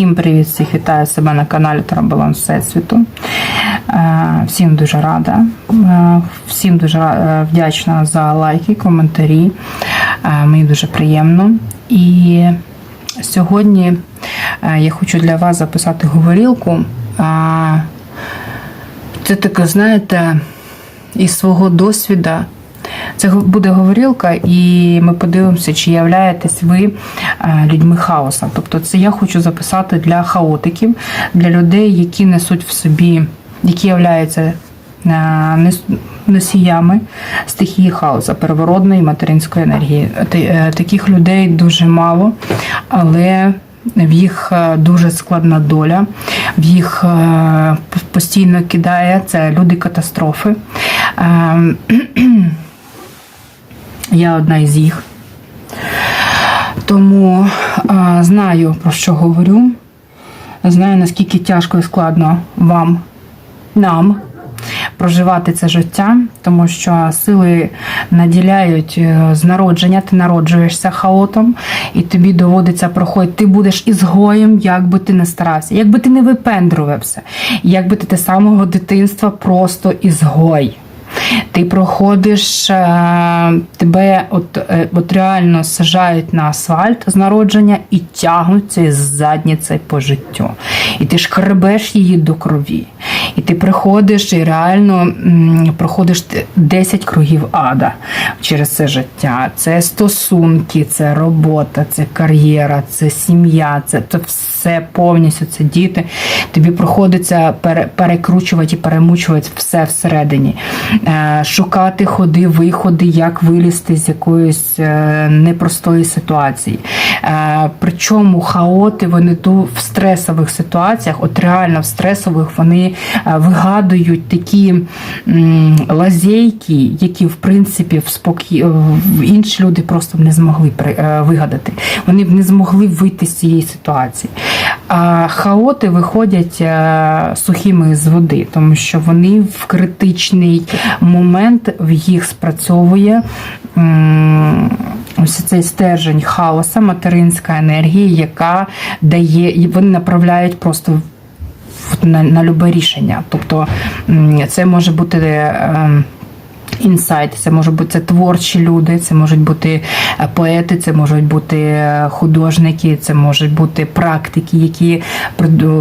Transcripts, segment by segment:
Всім привіт, всіх вітаю себе на каналі Трамбаланс Всесвіту. Е, Всім дуже рада. Е, Всім дуже е, вдячна за лайки, коментарі. Мені дуже приємно. І сьогодні я хочу для вас записати говорілку. Це таке, знаєте, із свого досвіду. Це буде говорілка, і ми подивимося, чи являєтесь ви е, людьми хаоса. Тобто, це я хочу записати для хаотиків, для людей, які несуть в собі, які являються е, носіями стихії хаоса, первородної материнської енергії. Е, Таких людей дуже мало, але в їх дуже складна доля, в їх постійно кидає це люди катастрофи. Я одна із їх. Тому а, знаю, про що говорю. Знаю, наскільки тяжко і складно вам, нам проживати це життя, тому що сили наділяють е, з народження, ти народжуєшся хаотом, і тобі доводиться проходити. Ти будеш ізгоєм, як би ти не старався, як би ти не випендрувався, як би ти те самого дитинства просто ізгой. Ти проходиш, е, тебе от, е, от реально сажають на асфальт з народження і тягнуться із задніцею по життю. І ти шкребеш її до крові. І ти приходиш і реально проходиш 10 кругів ада через це життя. Це стосунки, це робота, це кар'єра, це сім'я, це, це все повністю, це діти. Тобі приходиться перекручувати і перемучувати все всередині. Е, Шукати ходи, виходи, як вилізти з якоїсь е, непростої ситуації. Е, Причому хаоти вони в стресових ситуаціях, от реально в стресових, вони вигадують такі лазейки, які в принципі в спокій інші люди просто б не змогли вигадати. Вони б не змогли вийти з цієї ситуації. А хаоти виходять е, сухими з води, тому що вони в критичний момент в їх спрацьовує ось цей стержень хаоса, материнська енергія, яка дає, вони направляють просто на, на любе рішення. Тобто це може бути. Інсайт, це можуть бути це творчі люди, це можуть бути е, поети, це можуть бути е, художники, це можуть бути практики, які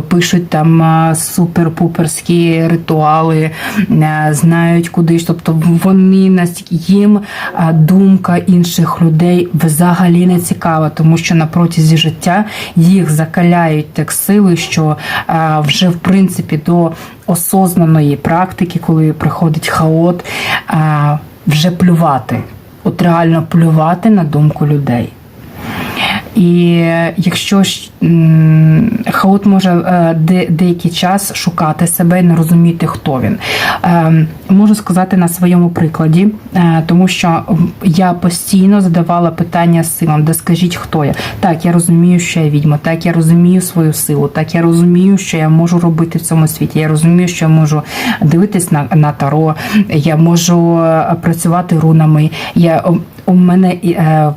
пишуть там е, супер-пуперські ритуали, знають куди. Тобто вони настільки їм думка інших людей взагалі не цікава, тому що на протязі життя їх закаляють так сили, що вже в принципі до осознаної практики, коли приходить хаот, вже плювати. От реально плювати на думку людей. І якщо хаот може е, де, деякий час шукати себе і не розуміти, хто він. Е, Можу сказати на своєму прикладі, е, тому що я постійно задавала питання силам, де скажіть, хто я. Так, я розумію, що я відьма, так, я розумію свою силу, так, я розумію, що я можу робити в цьому світі. Я розумію, що я можу дивитись на, на таро, я можу е, працювати рунами. Я у мене е,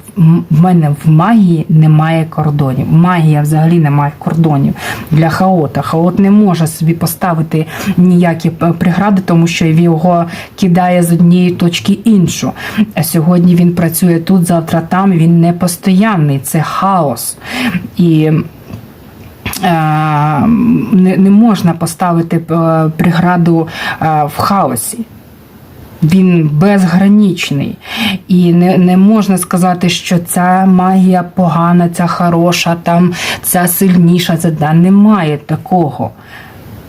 в мене в магії немає кордонів. Магія взагалі не має кордонів для хаота. Хаот не може собі поставити ніякі п- прегради, тому що його кидає з однієї точки іншу. А сьогодні він працює тут, завтра там. Він не постоянний, це хаос. І е, не, можна поставити е, преграду е, в хаосі. Він безгранічний. І не, не можна сказати, що ця магія погана, ця хороша, там ця сильніша, це да, немає такого.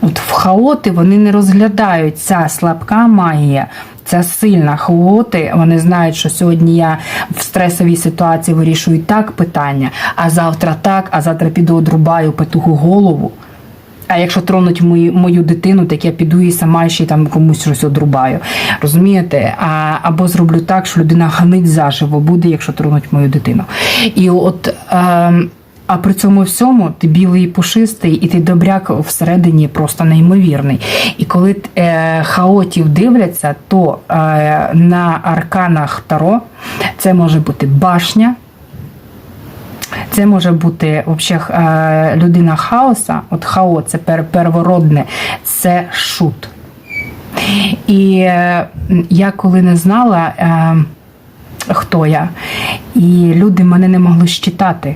От в хаоти вони не розглядають ця слабка магія, ця сильна хаоти. Вони знають, що сьогодні я в стресовій ситуації вирішую так питання, а завтра так, а завтра піду одрубаю петуху голову. А якщо тронуть мою, мою дитину, так я піду і сама ще там комусь щось одрубаю. Розумієте? А, або зроблю так, що людина гнить заживо буде, якщо тронуть мою дитину. І от. Е, а при цьому всьому ти білий і пушистий, і ти добряк всередині просто неймовірний. І коли е, хаотів дивляться, то е, на арканах Таро це може бути башня, Це може бути взагалі е, людина хаоса, от хао це первородне, це шут. І е, я коли не знала, е, хто я, і люди мене не могли щитати.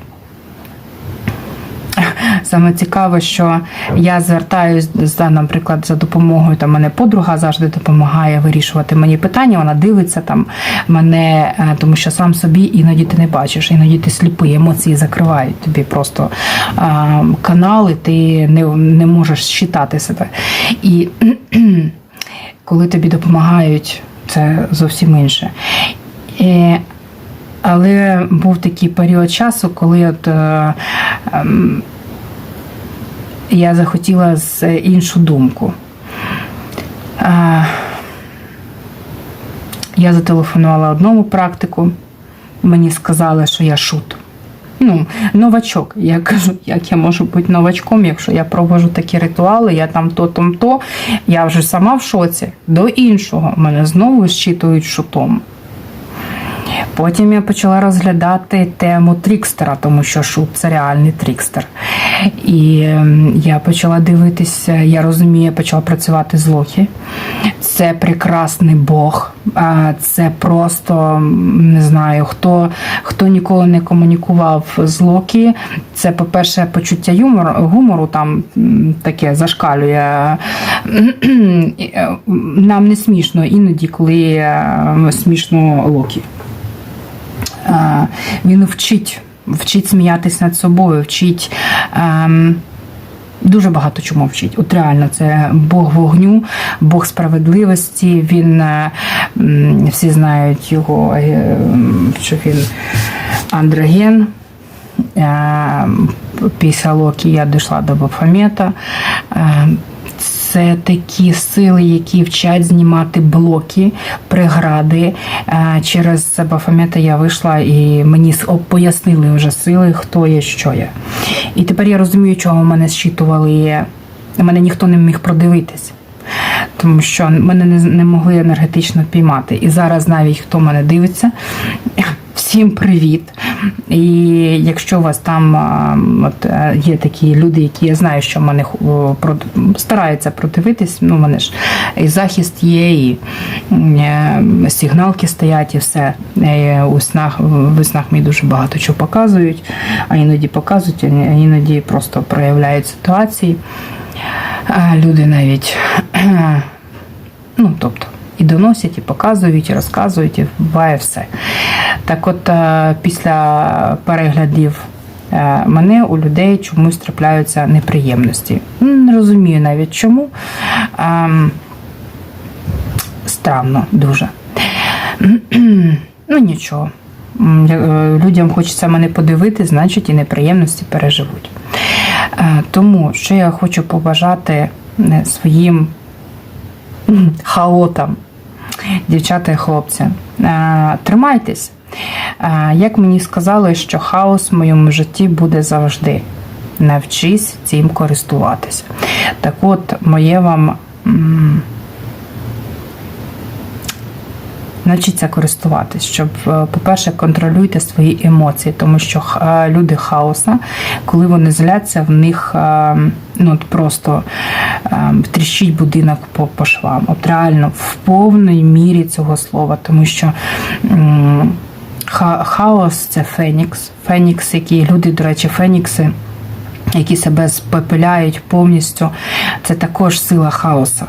Саме цікаве, що я звертаюсь за, наприклад, за допомогою. Там мене подруга завжди допомагає вирішувати мені питання. Вона дивиться там мене, е, тому що сам собі іноді ти не бачиш, іноді ти сліпий, емоції закривають тобі просто а, канали, ти не, не можеш щитати себе. І коли тобі допомагають, це зовсім інше. І, але був такий період часу, коли от, е, ем, я захотіла з іншу думку. Е, я зателефонувала одному практику, мені сказали, що я шут. Ну, новачок. Я кажу, як я можу бути новачком, якщо я провожу такі ритуали, я там то, там то. Я вже сама в шоці. До іншого мене знову щитують шутом. Потім я почала розглядати тему трікстера, тому що шут це реальний трікстер. І ем, я почала дивитися, я розумію, я почала працювати з Локі. Це прекрасний Бог. Це просто не знаю, хто, хто ніколи не комунікував з Локі. Це, по-перше, почуття юмору, гумору там таке зашкалює. Е, Нам не смішно іноді, коли е, смішно Локі. Е, він вчить, вчить сміятись над собою, вчить. ем, Дуже багато чому вчить. От реально, це Бог вогню, Бог справедливості. Він е, всі знають його, е, що він андроген. Е, Після Локі я дійшла до Бафомета. Це такі сили, які вчать знімати блоки, прегради. Е, Через Бафомета я вийшла і мені пояснили вже сили, хто є, що є. І тепер я розумію, чого мене зчитували. Мене ніхто не міг продивитись. Тому що мене не, не могли енергетично піймати. І зараз навіть хто мене дивиться, всім привіт. І якщо у вас там от, е, є такі люди, які я знаю, що мене стараються продивитись, ну, мене ж і захист є, і е, сигналки стоять, і все. Е, У снах, в снах мені дуже багато чого показують, а іноді показують, а іноді просто проявляють ситуації. Люди навіть ну, тобто, і доносять, і показують, і розказують, і буває все. Так от, е, після переглядів е, мене у людей чомусь трапляються неприємності. Не розумію навіть чому. Ем, Странно дуже. Ну нічого. Е, Людям хочеться мене подивити, значить і неприємності переживуть. Тому що я хочу побажати своїм хаотам, дівчата і хлопці, е, тримайтесь. Е, Як мені сказали, що хаос в моєму житті буде завжди. Навчись цим користуватися. Так от, моє вам. м, Навчіться користуватись, щоб, е, по-перше, контролюйте свої емоції, тому що е, люди хаоса, коли вони зляться, в них е, ну, просто тріщить будинок по, по швам. От реально в повній мірі цього слова, тому що. ха- Хаос це Фенікс. Фенікс, які люди, до речі, Фенікси, які себе спепеляють повністю, це також сила хаоса.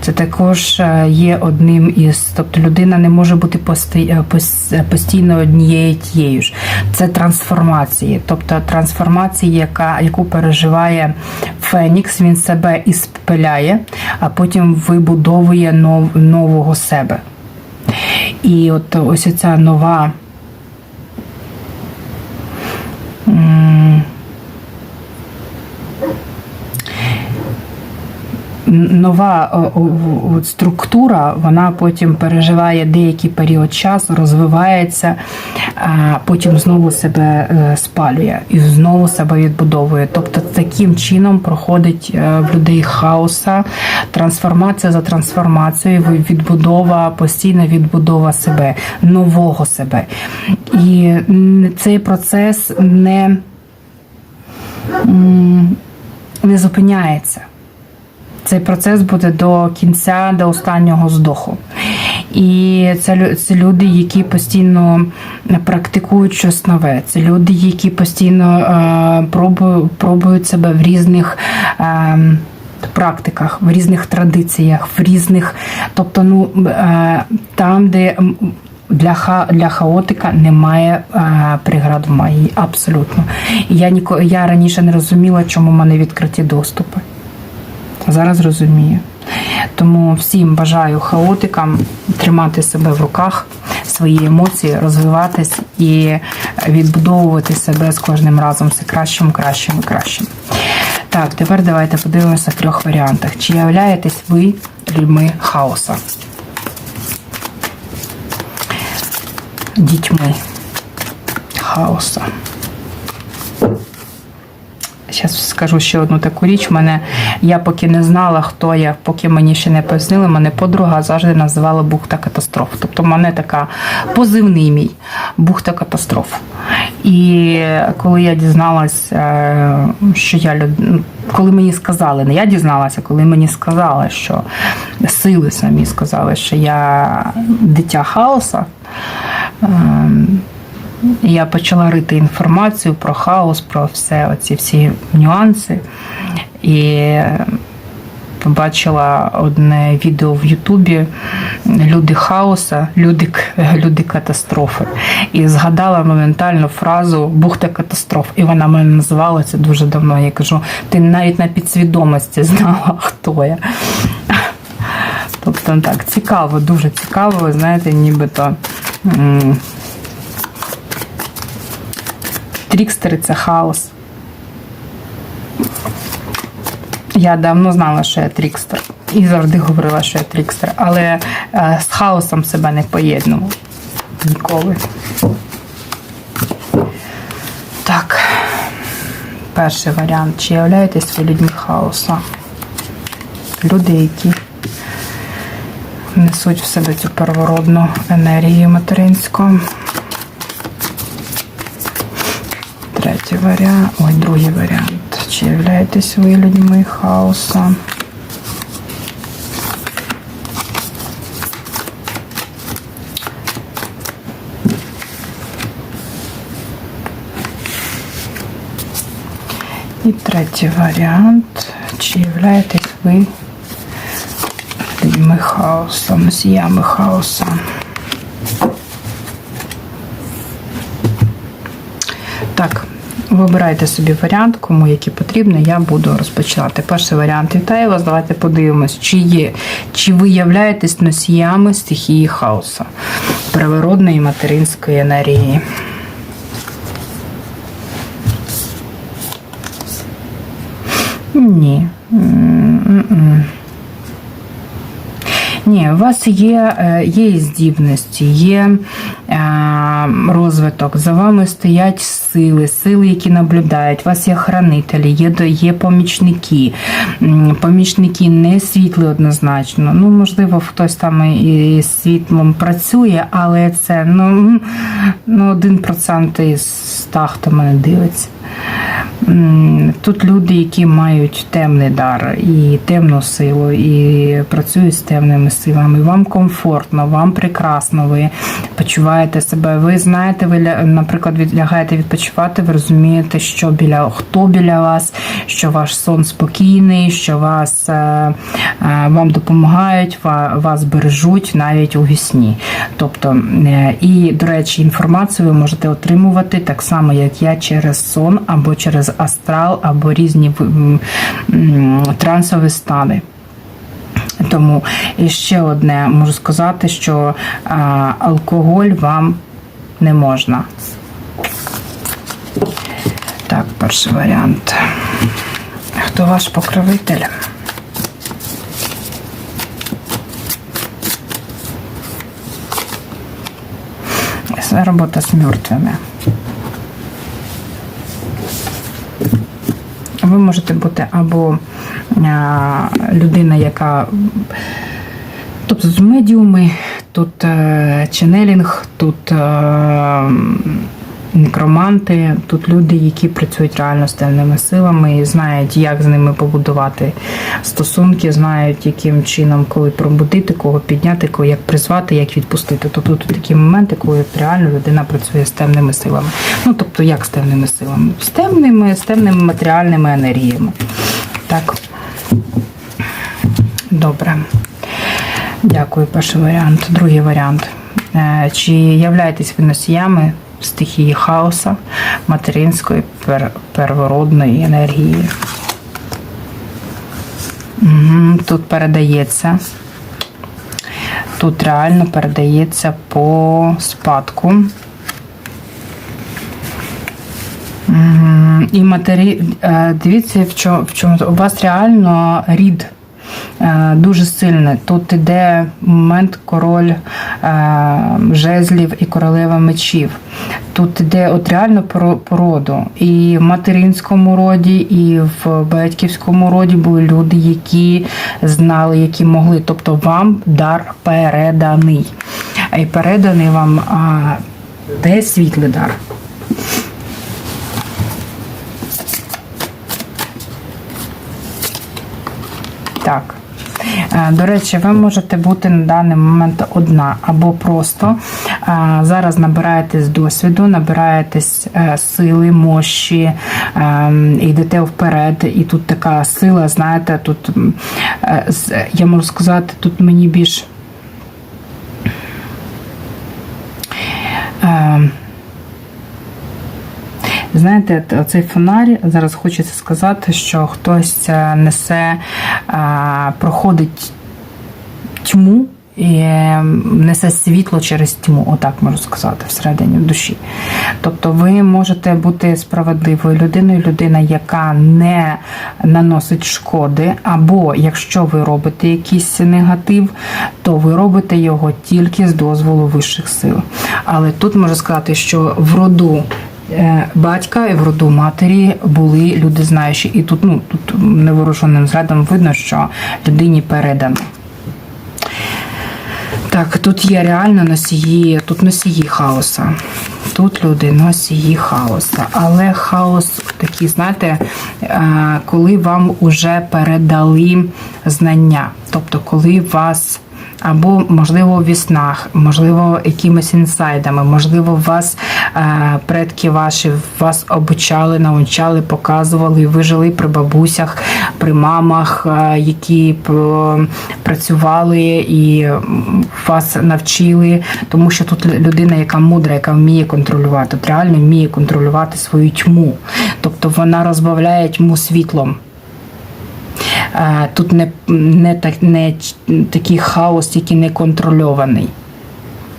Це також е, є одним із, тобто людина не може бути е, пос- постійно однією тією ж. Це трансформації, тобто трансформації, яка, яку переживає Фенікс, він себе і спепеляє, а потім вибудовує нов, нового себе. І от ось ця нова. Нова структура, вона потім переживає деякий період часу, розвивається, а потім знову себе е, спалює і знову себе відбудовує. Тобто таким чином проходить е, в людей хаоса, трансформація за трансформацією, відбудова, постійна відбудова себе, нового себе. І цей процес не, не зупиняється. Цей процес буде до кінця, до останнього здоху. І це, це люди, які постійно практикують щось нове. Це люди, які постійно е, пробують, пробують себе в різних. Е, Практиках, в різних традиціях, в різних, тобто, ну е, там, де для ха для хаотика немає е, преград в магії, абсолютно. Я ніко я раніше не розуміла, чому в мене відкриті доступи. Зараз розумію. Тому всім бажаю хаотикам тримати себе в руках, свої емоції, розвиватись і відбудовувати себе з кожним разом все кращим, кращим і кращим. Так, тепер давайте подивимося в трьох варіантах. Чи являєтесь ви людьми хаоса? Дітьми хаоса. Зараз скажу ще одну таку річ. Мене я поки не знала, хто я, поки мені ще не пояснили, мене подруга завжди називала бухта катастроф. Тобто в мене така позивний мій бухта катастроф. І коли я дізналась, е, що я люд... ну, коли мені сказали, не я дізналася, коли мені сказали, що сили самі сказали, що я дитя хаоса. Я почала рити інформацію про хаос, про все оці всі нюанси. І побачила одне відео в Ютубі Люди хаоса, люди, люди катастрофи. І згадала моментально фразу Бухта катастроф. І вона мене називала це дуже давно. Я кажу, ти навіть на підсвідомості знала, хто я. Тобто так, цікаво, дуже цікаво, знаєте, нібито. м, Трікстери це хаос. Я давно знала, що я трікстер. І завжди говорила, що я трікстер. Але е, з хаосом себе не поєднувала. Ніколи. Так. Перший варіант. Чи являєтесь ви людьми хаоса? Люди, які несуть в себе цю первородну енергію материнську. Третій варіант. Ой, другий варіант. Чи являєтесь ви людьми хаоса? І третій варіант. Чи являєтесь ви людьми хаоса, носіями хаоса? Так, вибирайте собі варіант, кому який потрібно, я буду розпочинати. Перший варіант вітаю вас. Давайте подивимось, чи є, чи ви являєтесь носіями стихії хаоса, привородної материнської енергії. Ні. М-м-м. Ні, у вас є, е, є здібності, є е, розвиток, за вами стоять сили, сили, які наблюдають. У вас є хранителі, є, є помічники. Помічники не світлі однозначно. Ну, можливо, хтось там і світлом працює, але це ну, ну 1% із 100, хто мене дивиться. Тут люди, які мають темний дар і темну силу, і працюють з темними силами. Вам комфортно, вам прекрасно, ви почуваєте себе. Ви знаєте, ви наприклад, відлягаєте відпочивати, ви розумієте, що біля хто біля вас, що ваш сон спокійний, що вас е, е, вам допомагають, вас бережуть навіть у вісні. Тобто, е, і, до речі, інформацію ви можете отримувати так само, як я, через сон або через через астрал або різні трансові стани. Тому і ще одне можу сказати, що алкоголь вам не можна. Так, перший варіант. Хто ваш покровитель? Робота з мертвими. Ви можете бути або людина, яка. Тобто з медіуми, тут е, ченелінг, тут е, некроманти, тут люди, які працюють реально з темними силами і знають, як з ними побудувати стосунки, знають, яким чином, коли пробудити, кого підняти, кого як призвати, як відпустити. Тобто тут такі моменти, коли реально людина працює з темними силами. Ну тобто, як з темними силами? З темними, з темними матеріальними енергіями. Так. Добре. Дякую, перший варіант. Другий варіант. Е, Чи являєтесь ви носіями стихії хаоса, материнської пер- первородної енергії? Угу, Тут передається. Тут реально передається по спадку. Мгм. І матері, е, дивіться, в чому, в чому у вас реально рід дуже сильний. Тут іде момент король е, жезлів і королева мечів. Тут іде от реально породу. І в материнському роді, і в батьківському роді були люди, які знали, які могли. Тобто вам дар переданий. І переданий вам а, де світлий дар. Так. Е, До речі, ви можете бути на даний момент одна або просто е, зараз набираєтесь досвіду, набираєтесь е, сили, мощі, е, йдете вперед, і тут така сила, знаєте, тут е, я можу сказати, тут мені більш. Е, Знаєте, цей фонарь зараз хочеться сказати, що хтось е, несе, проходить тьму і е, несе світло через тьму, отак можу сказати, всередині душі. Тобто ви можете бути справедливою людиною, людина, яка не наносить шкоди, або якщо ви робите якийсь негатив, то ви робите його тільки з дозволу вищих сил. Але тут можу сказати, що в роду е, батька і в роду матері були люди знаючі. І тут, ну, тут невооруженим зглядом видно, що людині передано. Так, тут є реально носії, тут носії хаоса. Тут люди носії хаоса. Але хаос такий, знаєте, е, коли вам уже передали знання. Тобто, коли вас або, можливо, в віснах, можливо, якимись інсайдами, можливо, вас е, предки ваші вас обучали, навчали, показували, ви жили при бабусях, при мамах, е, які працювали і вас навчили, тому що тут людина, яка мудра, яка вміє контролювати, от реально вміє контролювати свою тьму. Тобто вона розбавляє тьму світлом. Тут не, не, так, не такий хаос, який не контрольований.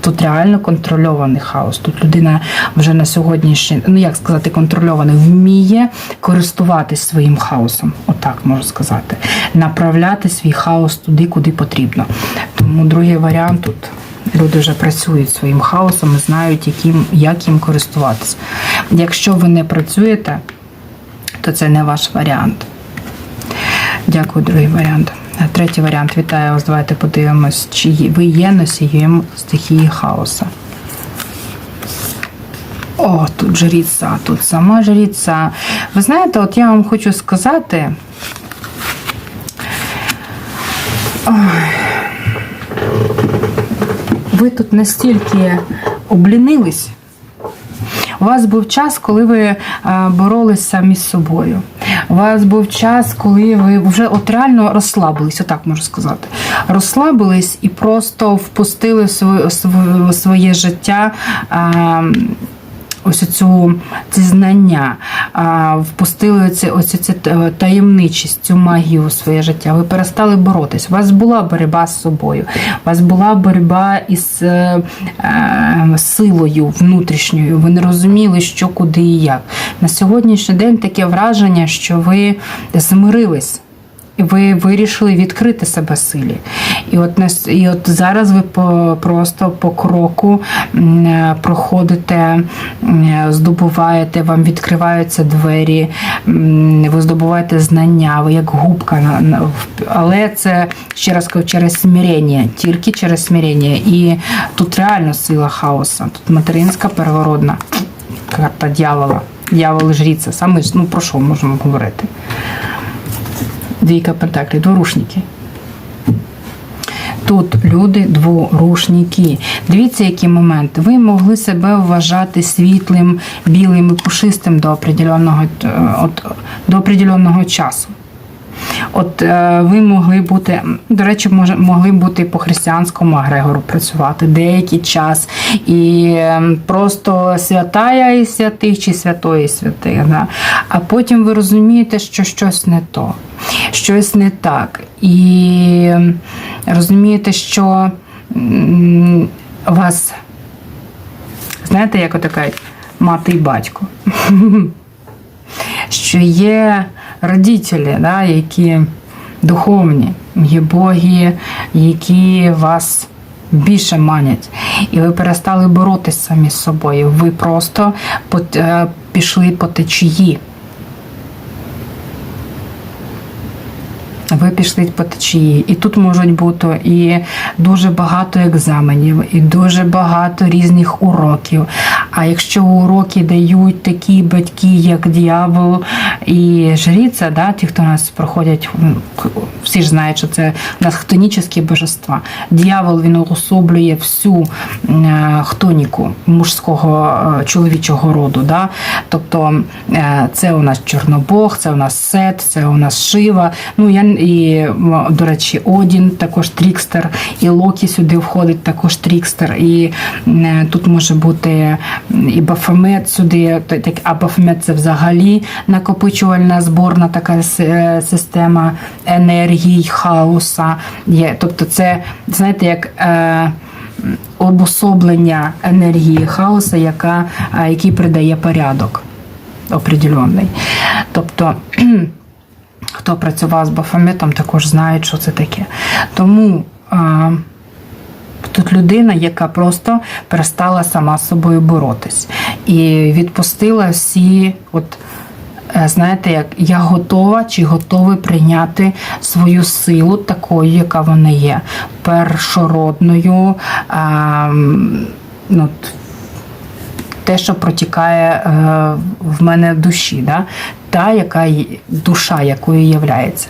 Тут реально контрольований хаос. Тут людина вже на сьогоднішній, ну як сказати, контрольований, вміє користуватись своїм хаосом. Отак можу сказати. Направляти свій хаос туди, куди потрібно. Тому другий варіант тут. Люди вже працюють своїм хаосом і знають, яким, як їм користуватися. Якщо ви не працюєте, то це не ваш варіант. Дякую, другий варіант. Е, Третій варіант. Вітаю вас. Давайте подивимось, чи ви є носієм стихії хаоса. О, тут жріця, тут сама жріця. Ви знаєте, от я вам хочу сказати. ви тут настільки облінились. У вас був час, коли ви е, боролись самі з собою. У вас був час, коли ви вже от реально розслабились, отак можу сказати. Розслабились і просто впустили своє, своє життя. Е, Ось цю ці знання, впустили оці, оці, ці таємничість, цю магію у своє життя. Ви перестали боротись. У вас була боротьба з собою, у вас була боротьба із е, е, силою внутрішньою. Ви не розуміли, що куди і як. На сьогоднішній день таке враження, що ви змирились. Ви вирішили відкрити себе силі. І от і от зараз ви по просто по кроку проходите, здобуваєте, вам відкриваються двері, ви здобуваєте знання, ви як губка але це ще раз кажу, через смирення, тільки через смирення. І тут реально сила хаоса. Тут материнська первородна карта дьявола. Дьявол жріця. Саме ну про що можемо говорити? Двійка пентаклів, дворушники. Тут люди дворушники. Дивіться, який момент. Ви могли себе вважати світлим, білим і пушистим до определеного, е, до определеного часу. От е, ви могли бути, до речі, могли бути по християнському агрегору працювати деякий час. І е, просто святая і святих чи святої святих. Да? А потім ви розумієте, що щось не то, щось не так. І розумієте, що вас, знаєте, як кажуть, мати і батько що є родителі, да, які духовні, є боги, які вас більше манять. І ви перестали боротися самі з собою. Ви просто е, пішли по течії. Ви пішли по течії, і тут можуть бути і дуже багато екзаменів, і дуже багато різних уроків. А якщо уроки дають такі батьки, як дьявол і жриця, да, ті, хто нас проходять, всі ж знають, що це у нас хтонічні божества. Дьявол він уособлює всю хтоніку мужського е, чоловічого роду. Да? Тобто е, це у нас Чорнобог, це у нас Сет, це у нас Шива. Ну я і до речі, Одін, також Трікстер, і Локі сюди входить, також Трікстер. І е, тут може бути і Бафомет сюди. А Бафомет це взагалі накопичувальна зборна така е, система енергії, хаоса. Є. Тобто, це знаєте, як. Е, обособлення енергії хаоса, який придає порядок определенний. Тобто, хто працював з Бафометом, також знають, що це таке. Тому а, тут людина, яка просто перестала сама з собою боротись і відпустила всі. от е, Знаєте, як я готова чи готовий прийняти свою силу такою, яка вона є, першородною, а, ну, те, що протікає е, в мене в душі, да? Та, яка душа, якою являється.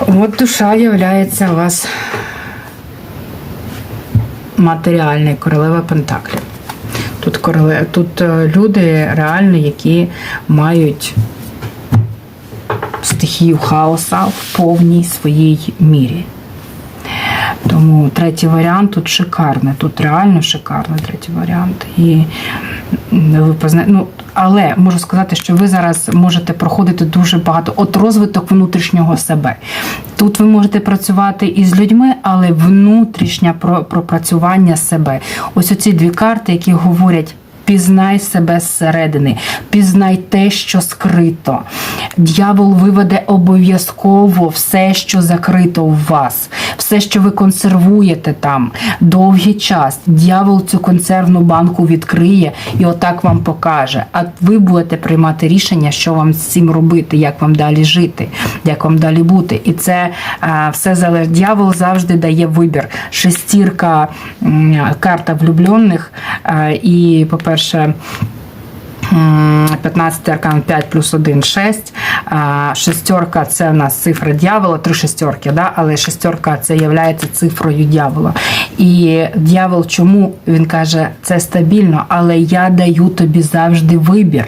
От душа являється у вас матеріальний королева Пентаклів. Тут, короле... Тут е, люди реально, які мають стихію хаоса в повній своїй мірі. Тому третій варіант тут шикарний, тут реально шикарний третій варіант. І ви позна... ну, але можу сказати, що ви зараз можете проходити дуже багато от розвиток внутрішнього себе. Тут ви можете працювати із людьми, але внутрішнє пропрацювання себе. Ось оці дві карти, які говорять. Пізнай себе зсередини, пізнай те, що скрито. Д'явол виведе обов'язково все, що закрито у вас, все, що ви консервуєте там довгий час. Д'явол цю консервну банку відкриє і отак вам покаже. А ви будете приймати рішення, що вам з цим робити, як вам далі жити, як вам далі бути. І це а, все залежить. Д'явол завжди дає вибір. Шестірка карта влюблених. а, І, по-перше, м, 15 аркан 5 плюс 1 6. А, Шестерка це у нас цифра дьявола, три шестерки, да? але шестерка це є цифрою дьявола. І дьявол чому він каже, це стабільно, але я даю тобі завжди вибір.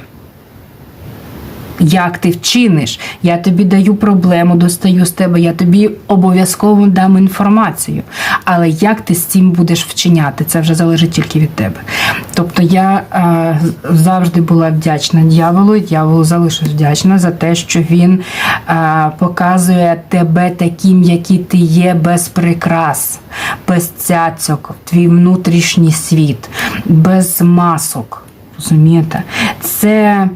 Як ти вчиниш, я тобі даю проблему, достаю з тебе, я тобі обов'язково дам інформацію. Але як ти з цим будеш вчиняти, це вже залежить тільки від тебе. Тобто я е, завжди була вдячна дьяволу, дьяволу залишусь вдячна за те, що він е, показує тебе таким, який ти є, без прикрас, без цяцьок, твій внутрішній світ, без масок. Розумієте? Це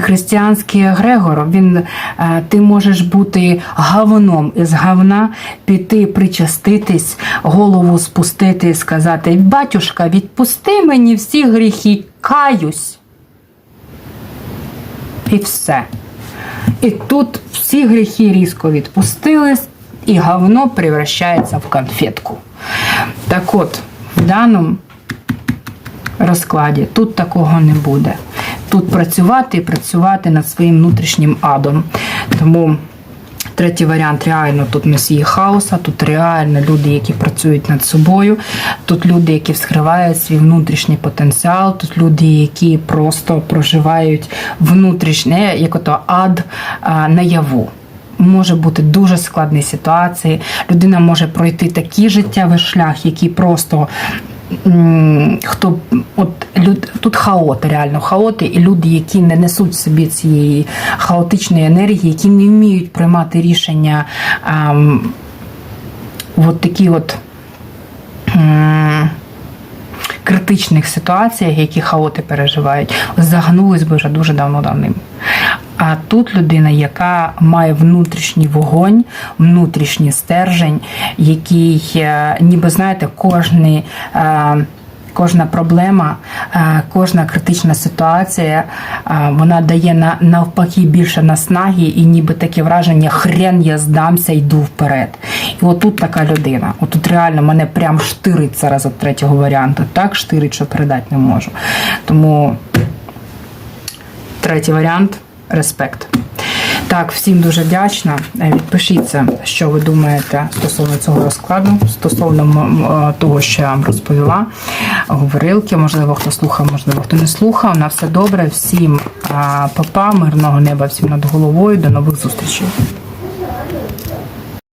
християнський Грегор, він, е, ти можеш бути гавном із гавна, піти причаститись, голову спустити і сказати: Батюшка, відпусти мені всі гріхи, каюсь. І все. І тут всі гріхи різко відпустились, і говно превращається в конфетку. Так от, в даному розкладі тут такого не буде. Тут працювати і працювати над своїм внутрішнім адом. Тому третій варіант реально тут носії хаоса, тут реально люди, які працюють над собою, тут люди, які вскривають свій внутрішній потенціал, тут люди, які просто проживають внутрішнє, як ото ад наяву. Може бути дуже складні ситуації. Людина може пройти такий життєвий шлях, який просто хто от люд, тут хаоти, реально хаоти, і люди, які не несуть собі цієї хаотичної енергії, які не вміють приймати рішення ам, от такі от. м, критичних ситуаціях, які хаоти переживають, загнулись би вже дуже давно давним. А тут людина, яка має внутрішній вогонь, внутрішній стержень, який, е, ніби знаєте, кожний. е, Кожна проблема, е, кожна критична ситуація, вона дає на навпаки більше наснаги, і ніби таке враження хрен я здамся, йду вперед. І отут така людина. Отут реально мене прям штирить зараз від третього варіанту. Так штирить, що передати не можу. Тому третій варіант респект. Так, всім дуже вдячна. Е, Відпишіться, що ви думаєте стосовно цього розкладу, стосовно е, того, що я вам розповіла. Говорилки, можливо, хто слухав, можливо, хто не слухав. На все добре. Всім папа, мирного неба, всім над головою. До нових зустрічей.